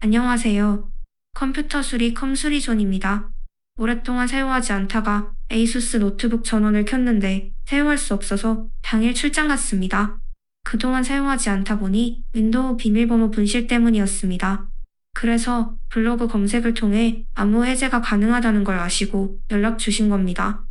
안녕하세요. 컴퓨터 수리 컴수리존입니다. 오랫동안 사용하지 않다가 에이수스 노트북 전원을 켰는데 사용할 수 없어서 당일 출장 갔습니다. 그동안 사용하지 않다 보니 윈도우 비밀번호 분실 때문이었습니다. 그래서 블로그 검색을 통해 암호 해제가 가능하다는 걸 아시고 연락 주신 겁니다.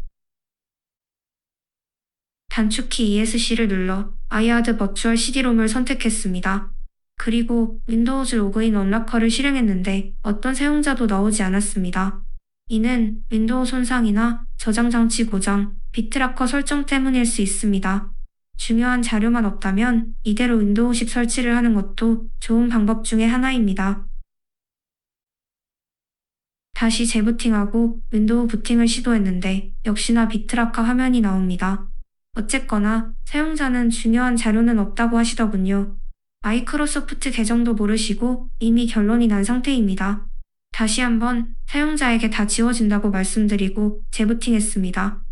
단축키 ESC를 눌러 아이아드 버추얼 CD롬을 선택했습니다. 그리고 윈도우즈 로그인 언락커를 실행했는데 어떤 사용자도 나오지 않았습니다. 이는 윈도우 손상이나 저장 장치 고장, 비트라커 설정 때문일 수 있습니다. 중요한 자료만 없다면 이대로 윈도우 10 설치를 하는 것도 좋은 방법 중에 하나입니다. 다시 재부팅하고 윈도우 부팅을 시도했는데 역시나 비트라커 화면이 나옵니다. 어쨌거나 사용자는 중요한 자료는 없다고 하시더군요. 마이크로소프트 계정도 모르시고 이미 결론이 난 상태입니다. 다시 한번 사용자에게 다 지워진다고 말씀드리고 재부팅했습니다.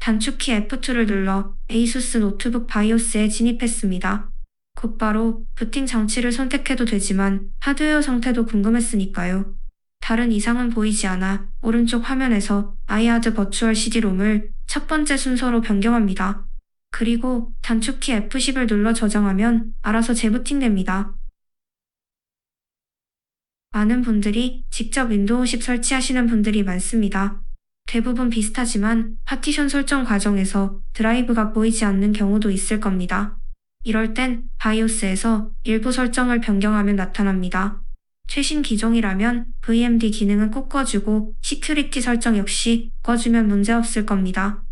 단축키 F2를 눌러 에이수스 노트북 바이오스에 진입했습니다. 곧바로 부팅 장치를 선택해도 되지만 하드웨어 상태도 궁금했으니까요. 다른 이상은 보이지 않아 오른쪽 화면에서 아이아드 버추얼 CD롬을 첫 번째 순서로 변경합니다. 그리고 단축키 F10을 눌러 저장하면 알아서 재부팅됩니다. 많은 분들이 직접 윈도우 10 설치하시는 분들이 많습니다. 대부분 비슷하지만 파티션 설정 과정에서 드라이브가 보이지 않는 경우도 있을 겁니다. 이럴 땐 바이오스에서 일부 설정을 변경하면 나타납니다. 최신 기종이라면 VMD 기능은 꼭 꺼주고 시큐리티 설정 역시 꺼주면 문제없을 겁니다.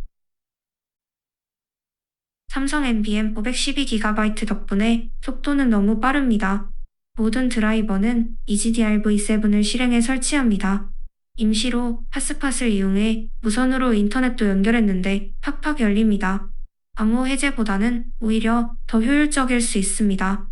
삼성 NVM 512GB 덕분에 속도는 너무 빠릅니다. 모든 드라이버는 E EGDRv7을 실행해 설치합니다. 임시로 핫스팟을 이용해 무선으로 인터넷도 연결했는데 팍팍 열립니다. 암호 해제보다는 오히려 더 효율적일 수 있습니다.